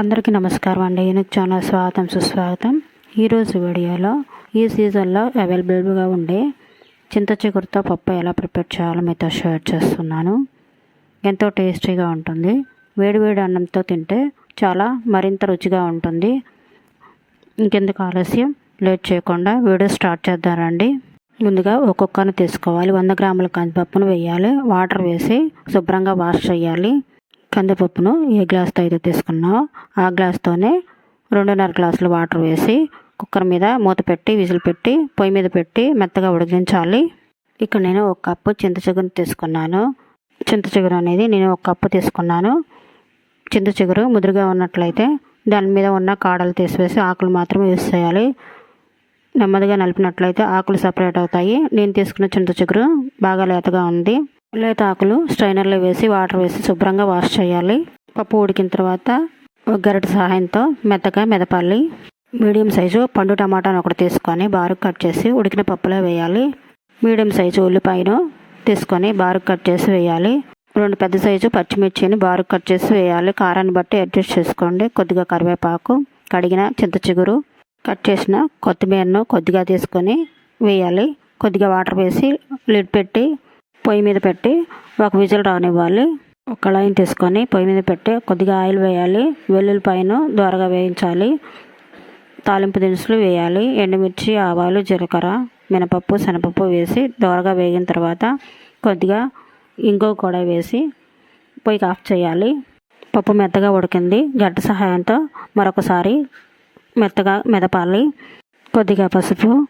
అందరికీ నమస్కారం అండి. యూనిక్ ఛానల్ స్వాగతం సుస్వాగతం. ఈరోజు వీడియోలో ఈ సీజన్లో అవైలబుల్గా ఉండే చింత చిగురుతో పప్పు ఎలా ప్రిపేర్ చేయాలో మీతో షేర్ చేస్తున్నాను. ఎంతో టేస్టీగా ఉంటుంది. వేడివేడి అన్నంతో తింటే చాలా మరింత రుచిగా ఉంటుంది. ఇంకెందుకు ఆలస్యం? లేట్ చేయకుండా వీడియో స్టార్ట్ చేద్దారండి ముందుగా ఒక్కొక్కను తీసుకోవాలి. వంద గ్రాముల కందిపప్పును వేయాలి. వాటర్ వేసి శుభ్రంగా వాష్ చేయాలి. కందిపప్పును ఏ గ్లాస్తో అయితే తీసుకున్నామో ఆ గ్లాస్తోనే రెండున్నర గ్లాసులు వాటర్ వేసి కుక్కర్ మీద మూత పెట్టి విజిల్ పెట్టి పొయ్యి మీద పెట్టి మెత్తగా ఉడికించాలి. ఇక్కడ నేను ఒక కప్పు చింత చిగురు తీసుకున్నాను. చింత చిగురు అనేది నేను ఒక కప్పు తీసుకున్నాను. చింత చిగురు ముదురుగా ఉన్నట్లయితే దాని మీద ఉన్న కాడలు తీసివేసి ఆకులు మాత్రమే యూస్ చేయాలి. నెమ్మదిగా నలిపినట్లయితే ఆకులు సపరేట్ అవుతాయి. నేను తీసుకున్న చింత చిగురు బాగా లేతగా ఉంది. లేతాకులు స్ట్రైనర్లో వేసి వాటర్ వేసి శుభ్రంగా వాష్ చేయాలి. పప్పు ఉడికిన తర్వాత ఒక గరిట సహాయంతో మెత్తగా మెదపాలి. మీడియం సైజు పండు టమాటాను ఒకటి తీసుకొని బారుకు కట్ చేసి ఉడికిన పప్పులో వేయాలి. మీడియం సైజు ఉల్లిపాయను తీసుకొని బారుకు కట్ చేసి వేయాలి. రెండు పెద్ద సైజు పచ్చిమిర్చిని బారుకు కట్ చేసి వేయాలి. కారాన్ని బట్టి అడ్జస్ట్ చేసుకోండి. కొద్దిగా కరివేపాకు కడిగిన చింత చిగురు కట్ చేసిన కొత్తిమీరను కొద్దిగా తీసుకొని వేయాలి. కొద్దిగా వాటర్ వేసి లిడ్ పెట్టి పొయ్యి మీద పెట్టి ఒక విజిల్ రానివ్వాలి. ఒక కళాయిని తీసుకొని పొయ్యి మీద పెట్టి కొద్దిగా ఆయిల్ వేయాలి. వెల్లుల్లిపాయను దోరగా వేయించాలి. తాలింపు దినుసులు వేయాలి. ఎండుమిర్చి ఆవాలు జీలకర్ర మినపప్పు శనగపప్పు వేసి దోరగా వేగిన తర్వాత కొద్దిగా ఇంకో కూడా వేసి పొయ్యికి ఆఫ్ చేయాలి. పప్పు మెత్తగా ఉడికింది. గడ్డ సహాయంతో మరొకసారి మెత్తగా మెదపాలి. కొద్దిగా పసుపు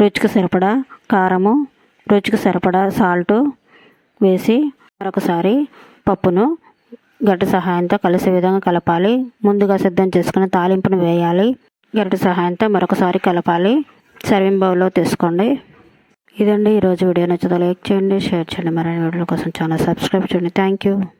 రుచికి సరిపడా కారము రుచికి సరిపడా సాల్ట్ వేసి మరొకసారి పప్పును గరిటె సహాయంతో కలిసే విధంగా కలపాలి. ముందుగా సిద్ధం చేసుకుని తాలింపును వేయాలి. గరిట సహాయంతో మరొకసారి కలపాలి. సర్వింగ్ బౌల్లో తీసుకోండి. ఇదండి ఈరోజు వీడియో. నచ్చితే లైక్ చేయండి షేర్ చేయండి. మరిన్ని వీడియోల కోసం ఛానల్ సబ్స్క్రైబ్ చేయండి. Thank you